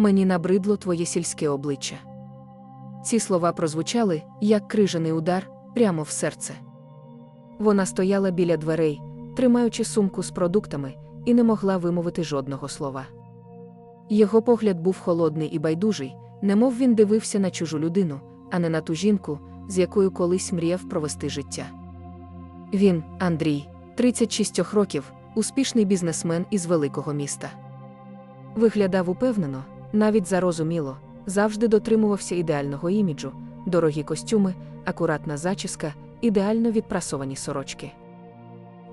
Мені набридло твоє сільське обличчя. Ці слова прозвучали, як крижаний удар, прямо в серце. Вона стояла біля дверей, тримаючи сумку з продуктами, і не могла вимовити жодного слова. Його погляд був холодний і байдужий, немов він дивився на чужу людину, а не на ту жінку, з якою колись мріяв провести життя. Він, Андрій, 36 років, успішний бізнесмен із великого міста. Виглядав упевнено, навіть зарозуміло, завжди дотримувався ідеального іміджу, дорогі костюми, акуратна зачіска, ідеально відпрасовані сорочки.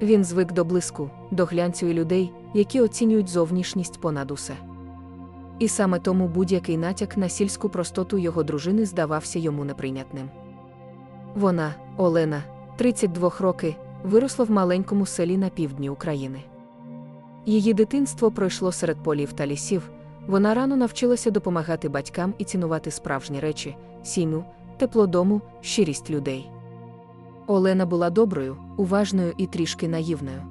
Він звик до блиску, до глянцю і людей, які оцінюють зовнішність понад усе. І саме тому будь-який натяк на сільську простоту його дружини здавався йому неприйнятним. Вона, Олена, 32 роки, виросла в маленькому селі на півдні України. Її дитинство пройшло серед полів та лісів, вона рано навчилася допомагати батькам і цінувати справжні речі, сім'ю, тепло дому, щирість людей. Олена була доброю, уважною і трішки наївною.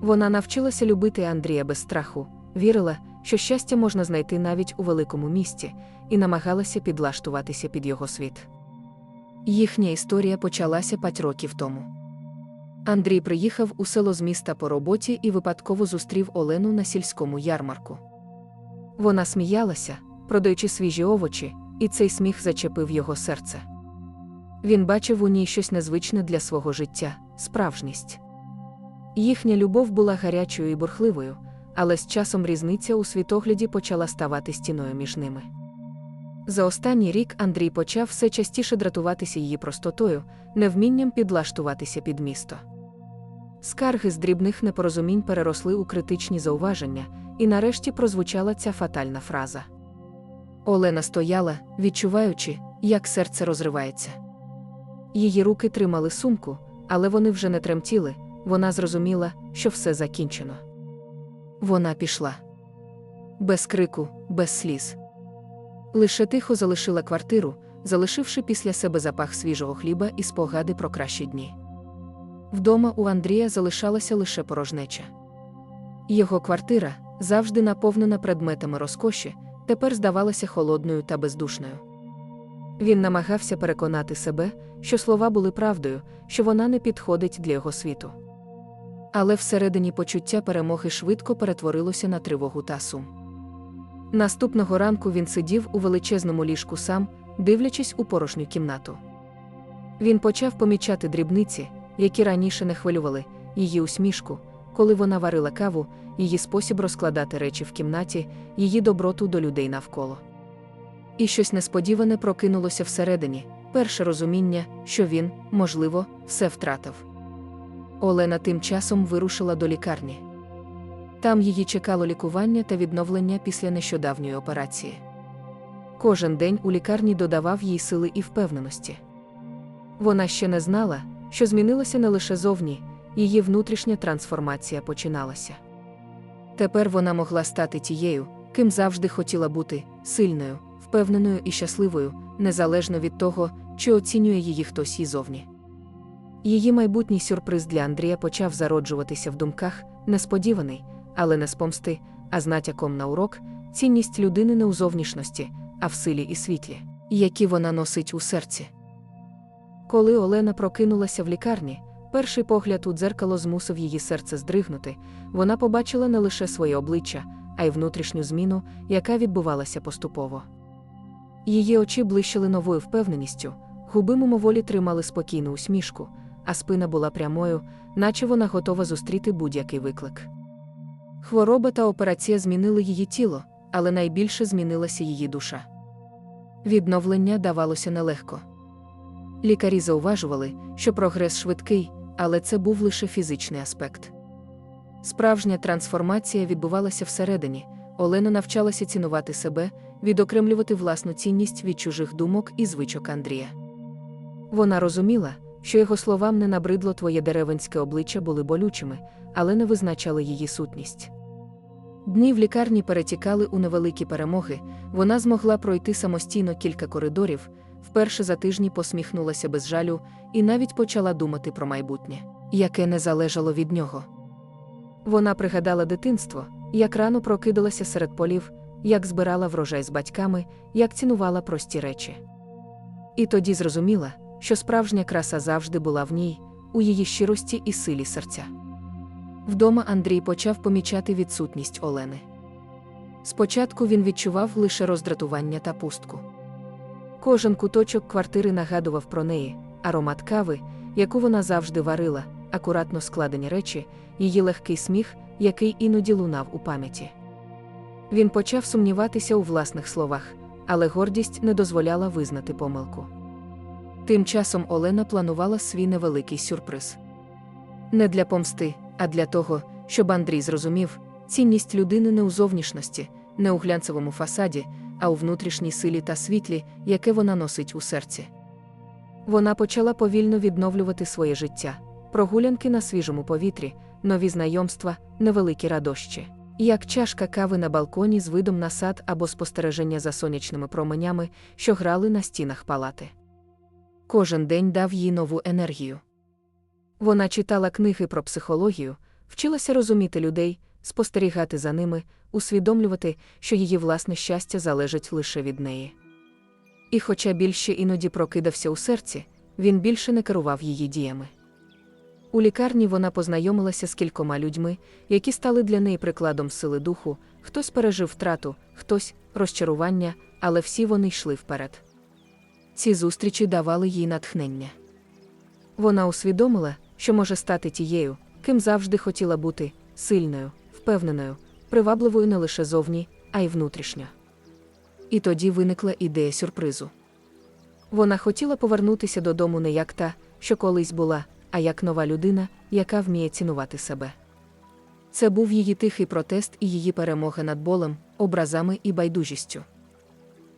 Вона навчилася любити Андрія без страху, вірила, що щастя можна знайти навіть у великому місті, і намагалася підлаштуватися під його світ. Їхня історія почалася п'ять років тому. Андрій приїхав у село з міста по роботі і випадково зустрів Олену на сільському ярмарку. Вона сміялася, продаючи свіжі овочі, і цей сміх зачепив його серце. Він бачив у ній щось незвичне для свого життя справжність. Їхня любов була гарячою і бурхливою, але з часом різниця у світогляді почала ставати стіною між ними. За останній рік Андрій почав все частіше дратуватися її простотою, невмінням підлаштуватися під місто. Скарги з дрібних непорозумінь переросли у критичні зауваження, і нарешті прозвучала ця фатальна фраза. Олена стояла, відчуваючи, як серце розривається. Її руки тримали сумку, але вони вже не тремтіли, вона зрозуміла, що все закінчено. Вона пішла. Без крику, без сліз. Лише тихо залишила квартиру, залишивши після себе запах свіжого хліба і спогади про кращі дні. Вдома у Андрія залишалася лише порожнеча. Його квартира, завжди наповнена предметами розкоші, тепер здавалася холодною та бездушною. Він намагався переконати себе, що слова були правдою, що вона не підходить для його світу. Але всередині почуття перемоги швидко перетворилося на тривогу та сум. Наступного ранку він сидів у величезному ліжку сам, дивлячись у порожню кімнату. Він почав помічати дрібниці, які раніше не хвилювали, її усмішку, коли вона варила каву, її спосіб розкладати речі в кімнаті, її доброту до людей навколо. І щось несподіване прокинулося всередині, перше розуміння, що він, можливо, все втратив. Олена тим часом вирушила до лікарні. Там її чекало лікування та відновлення після нещодавньої операції. Кожен день у лікарні додавав їй сили і впевненості. Вона ще не знала, що змінилося не лише зовні, її внутрішня трансформація починалася. Тепер вона могла стати тією, ким завжди хотіла бути сильною, впевненою і щасливою, незалежно від того, чи оцінює її хтось ізовні. Її майбутній сюрприз для Андрія почав зароджуватися в думках, несподіваний, але не з помсти, а з натяком на урок, цінність людини не у зовнішності, а в силі і світлі, які вона носить у серці. Коли Олена прокинулася в лікарні, перший погляд у дзеркало змусив її серце здригнути, вона побачила не лише своє обличчя, а й внутрішню зміну, яка відбувалася поступово. Її очі блищили новою впевненістю, губи мимоволі тримали спокійну усмішку, а спина була прямою, наче вона готова зустріти будь-який виклик. Хвороба та операція змінили її тіло, але найбільше змінилася її душа. Відновлення давалося нелегко. Лікарі зауважували, що прогрес швидкий, але це був лише фізичний аспект. Справжня трансформація відбувалася всередині, Олена навчалася цінувати себе, відокремлювати власну цінність від чужих думок і звичок Андрія. Вона розуміла, що його словам не набридло твоє деревенське обличчя були болючими, але не визначали її сутність. Дні в лікарні перетікали у невеликі перемоги, вона змогла пройти самостійно кілька коридорів, вперше за тижні посміхнулася без жалю і навіть почала думати про майбутнє, яке не залежало від нього. Вона пригадала дитинство, як рано прокидалася серед полів, як збирала врожай з батьками, як цінувала прості речі. І тоді зрозуміла, що справжня краса завжди була в ній, у її щирості і силі серця. Вдома Андрій почав помічати відсутність Олени. Спочатку він відчував лише роздратування та пустку. Кожен куточок квартири нагадував про неї, аромат кави, яку вона завжди варила, акуратно складені речі, її легкий сміх, який іноді лунав у пам'яті. Він почав сумніватися у власних словах, але гордість не дозволяла визнати помилку. Тим часом Олена планувала свій невеликий сюрприз. Не для помсти, а для того, щоб Андрій зрозумів, цінність людини не у зовнішності, не у глянцевому фасаді, а у внутрішній силі та світлі, яке вона носить у серці. Вона почала повільно відновлювати своє життя, прогулянки на свіжому повітрі, нові знайомства, невеликі радощі. Як чашка кави на балконі з видом на сад або спостереження за сонячними променями, що грали на стінах палати. Кожен день дав їй нову енергію. Вона читала книги про психологію, вчилася розуміти людей, спостерігати за ними, усвідомлювати, що її власне щастя залежить лише від неї. І хоча більше іноді прокидався у серці, він більше не керував її діями. У лікарні вона познайомилася з кількома людьми, які стали для неї прикладом сили духу, хтось пережив втрату, хтось розчарування, але всі вони йшли вперед. Ці зустрічі давали їй натхнення. Вона усвідомила, що може стати тією, ким завжди хотіла бути сильною, впевненою, привабливою не лише зовні, а й внутрішньо. І тоді виникла ідея сюрпризу. Вона хотіла повернутися додому не як та, що колись була, а як нова людина, яка вміє цінувати себе. Це був її тихий протест і її перемога над болем, образами і байдужістю.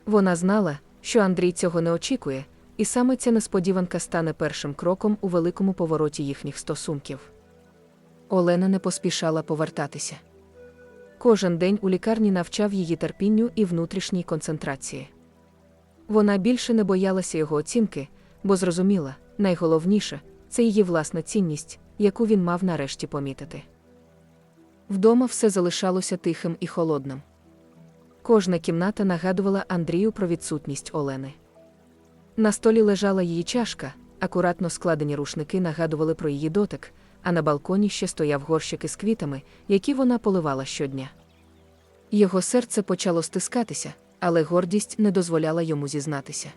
Вона знала, що Андрій цього не очікує, і саме ця несподіванка стане першим кроком у великому повороті їхніх стосунків. Олена не поспішала повертатися. Кожен день у лікарні навчав її терпінню і внутрішній концентрації. Вона більше не боялася його оцінки, бо зрозуміла, найголовніше це її власна цінність, яку він мав нарешті помітити. Вдома все залишалося тихим і холодним. Кожна кімната нагадувала Андрію про відсутність Олени. На столі лежала її чашка, акуратно складені рушники нагадували про її дотик, а на балконі ще стояв горщик із квітами, які вона поливала щодня. Його серце почало стискатися, але гордість не дозволяла йому зізнатися.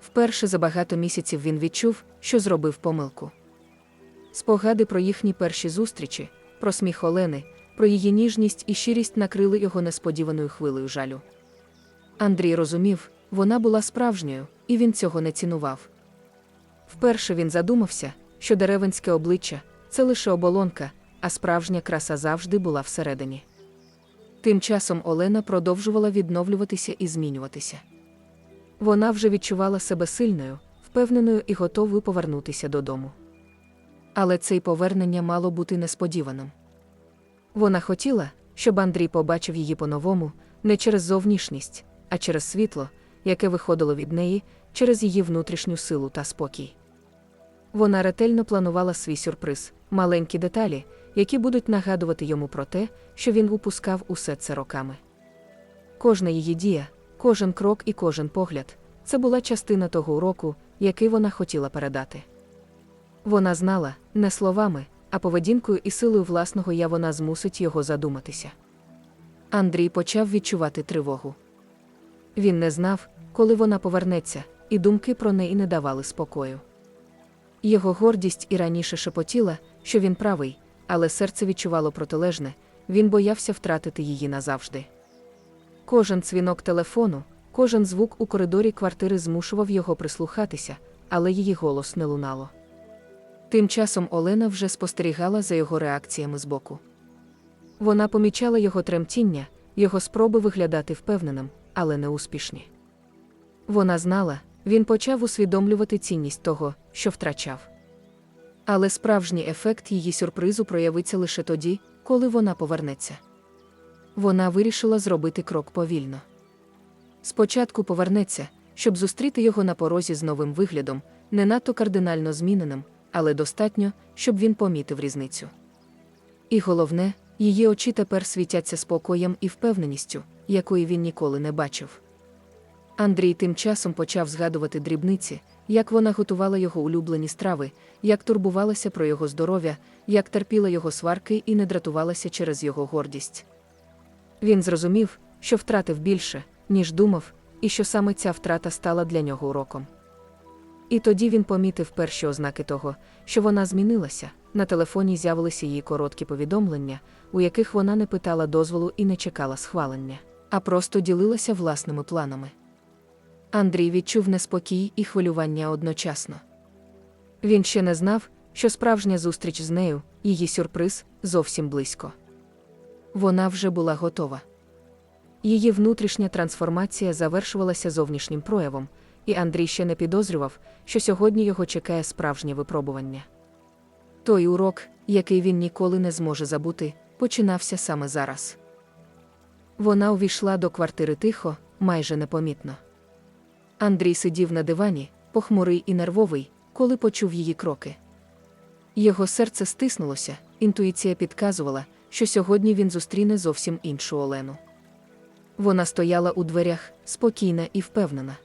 Вперше за багато місяців він відчув, що зробив помилку. Спогади про їхні перші зустрічі, про сміх Олени, про її ніжність і щирість накрили його несподіваною хвилею жалю. Андрій розумів, вона була справжньою, і він цього не цінував. Вперше він задумався, що деревенське обличчя це лише оболонка, а справжня краса завжди була всередині. Тим часом Олена продовжувала відновлюватися і змінюватися. Вона вже відчувала себе сильною, впевненою і готовою повернутися додому. Але це й повернення мало бути несподіваним. Вона хотіла, щоб Андрій побачив її по-новому, не через зовнішність, а через світло, яке виходило від неї, через її внутрішню силу та спокій. Вона ретельно планувала свій сюрприз, маленькі деталі, які будуть нагадувати йому про те, що він упускав усе це роками. Кожна її дія, кожен крок і кожен погляд це була частина того уроку, який вона хотіла передати. Вона знала, не словами, а поведінкою і силою власного я вона змусить його задуматися. Андрій почав відчувати тривогу. Він не знав, коли вона повернеться, і думки про неї не давали спокою. Його гордість і раніше шепотіла, що він правий, але серце відчувало протилежне, він боявся втратити її назавжди. Кожен дзвінок телефону, кожен звук у коридорі квартири змушував його прислухатися, але її голос не лунало. Тим часом Олена вже спостерігала за його реакціями збоку. Вона помічала його тремтіння, його спроби виглядати впевненим, але неуспішні. Вона знала, він почав усвідомлювати цінність того, що втрачав. Але справжній ефект її сюрпризу проявиться лише тоді, коли вона повернеться. Вона вирішила зробити крок повільно. Спочатку повернеться, щоб зустріти його на порозі з новим виглядом, не надто кардинально зміненим, але достатньо, щоб він помітив різницю. І головне, її очі тепер світяться спокоєм і впевненістю, якої він ніколи не бачив. Андрій тим часом почав згадувати дрібниці, як вона готувала його улюблені страви, як турбувалася про його здоров'я, як терпіла його сварки і не дратувалася через його гордість. Він зрозумів, що втратив більше, ніж думав, і що саме ця втрата стала для нього уроком. І тоді він помітив перші ознаки того, що вона змінилася. На телефоні з'явилися її короткі повідомлення, у яких вона не питала дозволу і не чекала схвалення, а просто ділилася власними планами. Андрій відчув неспокій і хвилювання одночасно. Він ще не знав, що справжня зустріч з нею, її сюрприз, зовсім близько. Вона вже була готова. Її внутрішня трансформація завершувалася зовнішнім проявом, і Андрій ще не підозрював, що сьогодні його чекає справжнє випробування. Той урок, який він ніколи не зможе забути, починався саме зараз. Вона увійшла до квартири тихо, майже непомітно. Андрій сидів на дивані, похмурий і нервовий, коли почув її кроки. Його серце стиснулося, інтуїція підказувала, що сьогодні він зустріне зовсім іншу Олену. Вона стояла у дверях, спокійна і впевнена.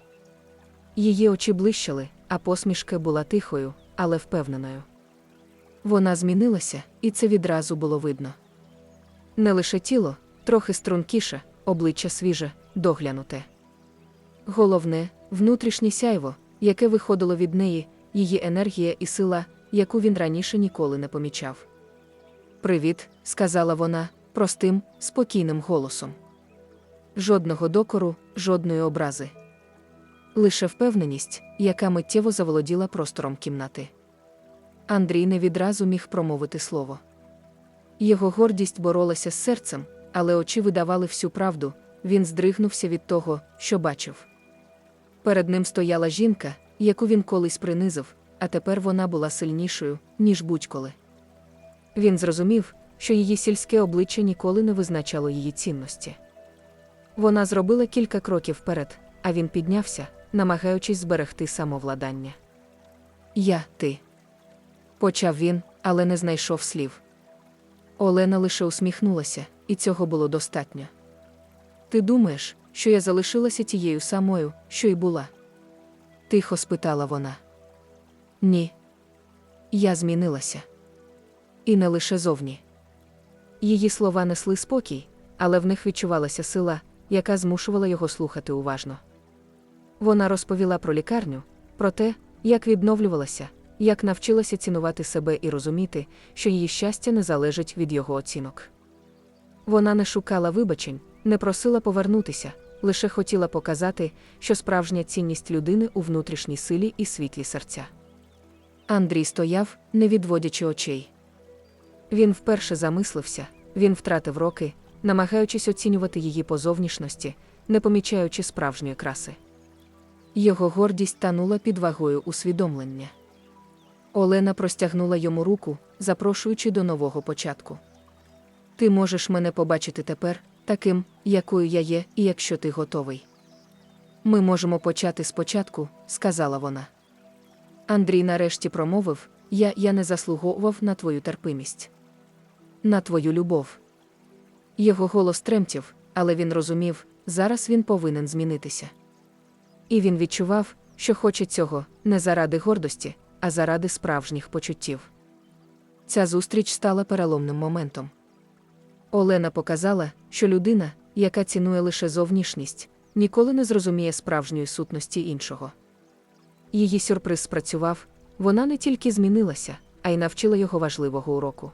Її очі блищали, а посмішка була тихою, але впевненою. Вона змінилася, і це відразу було видно. Не лише тіло, трохи стрункіше, обличчя свіже, доглянуте. Головне, внутрішнє сяйво, яке виходило від неї, її енергія і сила, яку він раніше ніколи не помічав. Привіт, сказала вона, простим, спокійним голосом. Жодного докору, жодної образи. Лише впевненість, яка миттєво заволоділа простором кімнати. Андрій не відразу міг промовити слово. Його гордість боролася з серцем, але очі видавали всю правду, він здригнувся від того, що бачив. Перед ним стояла жінка, яку він колись принизив, а тепер вона була сильнішою, ніж будь-коли. Він зрозумів, що її сільське обличчя ніколи не визначало її цінності. Вона зробила кілька кроків вперед, а він піднявся, намагаючись зберегти самовладання. Я, ти. Почав він, але не знайшов слів. Олена лише усміхнулася, і цього було достатньо. Ти думаєш, що я залишилася тією самою, що й була? Тихо спитала вона. Ні. Я змінилася. І не лише зовні. Її слова несли спокій, але в них відчувалася сила, яка змушувала його слухати уважно. Вона розповіла про лікарню, про те, як відновлювалася, як навчилася цінувати себе і розуміти, що її щастя не залежить від його оцінок. Вона не шукала вибачень, не просила повернутися, лише хотіла показати, що справжня цінність людини у внутрішній силі і світлі серця. Андрій стояв, не відводячи очей. Він вперше замислився, він втратив роки, намагаючись оцінювати її по зовнішності, не помічаючи справжньої краси. Його гордість танула під вагою усвідомлення. Олена простягнула йому руку, запрошуючи до нового початку. Ти можеш мене побачити тепер, таким, якою я є, і якщо ти готовий. Ми можемо почати спочатку, сказала вона. Андрій нарешті промовив: Я я не заслуговував на твою терпимість, на твою любов. Його голос тремтів, але він розумів, зараз він повинен змінитися. І він відчував, що хоче цього не заради гордості, а заради справжніх почуттів. Ця зустріч стала переломним моментом. Олена показала, що людина, яка цінує лише зовнішність, ніколи не зрозуміє справжньої сутності іншого. Її сюрприз спрацював, вона не тільки змінилася, а й навчила його важливого уроку.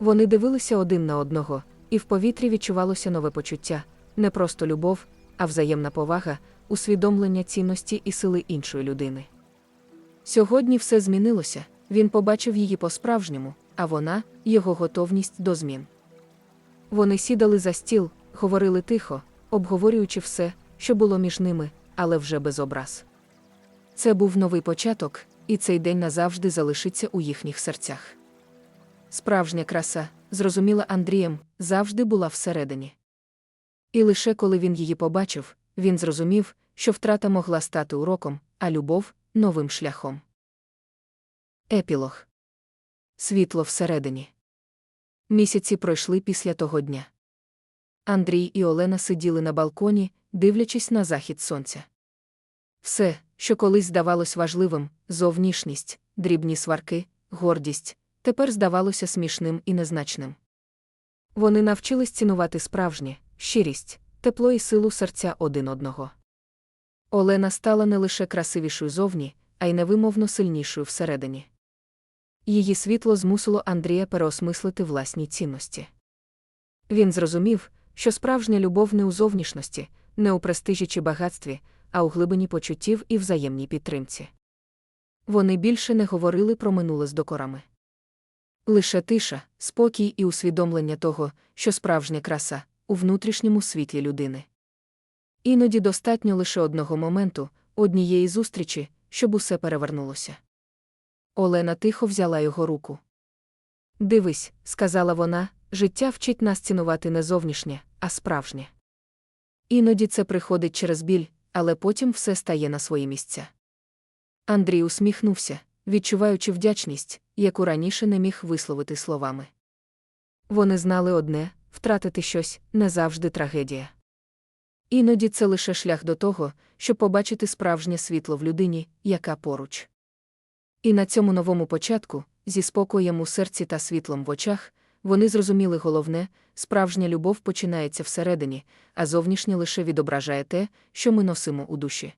Вони дивилися один на одного, і в повітрі відчувалося нове почуття не просто любов, а взаємна повага, усвідомлення цінності і сили іншої людини. Сьогодні все змінилося, він побачив її по-справжньому, а вона його готовність до змін. Вони сідали за стіл, говорили тихо, обговорюючи все, що було між ними, але вже без образ. Це був новий початок, і цей день назавжди залишиться у їхніх серцях. Справжня краса, зрозуміла Андрієм, завжди була всередині. І лише коли він її побачив, він зрозумів, що втрата могла стати уроком, а любов новим шляхом. Епілог. Світло всередині. Місяці пройшли після того дня. Андрій і Олена сиділи на балконі, дивлячись на захід сонця. Все, що колись здавалось важливим зовнішність, дрібні сварки, гордість, тепер здавалося смішним і незначним. Вони навчились цінувати справжнє, щирість, тепло і силу серця один одного. Олена стала не лише красивішою зовні, а й невимовно сильнішою всередині. Її світло змусило Андрія переосмислити власні цінності. Він зрозумів, що справжня любов не у зовнішності, не у престижі чи багатстві, а у глибині почуттів і взаємній підтримці. Вони більше не говорили про минуле з докорами. Лише тиша, спокій і усвідомлення того, що справжня краса у внутрішньому світлі людини. Іноді достатньо лише одного моменту, однієї зустрічі, щоб усе перевернулося. Олена тихо взяла його руку. Дивись, сказала вона, життя вчить нас цінувати не зовнішнє, а справжнє. Іноді це приходить через біль, але потім все стає на свої місця. Андрій усміхнувся, відчуваючи вдячність, яку раніше не міг висловити словами. Вони знали одне втратити щось не завжди трагедія. Іноді це лише шлях до того, щоб побачити справжнє світло в людині, яка поруч. І на цьому новому початку, зі спокоєм у серці та світлом в очах, вони зрозуміли головне справжня любов починається всередині, а зовнішнє лише відображає те, що ми носимо у душі.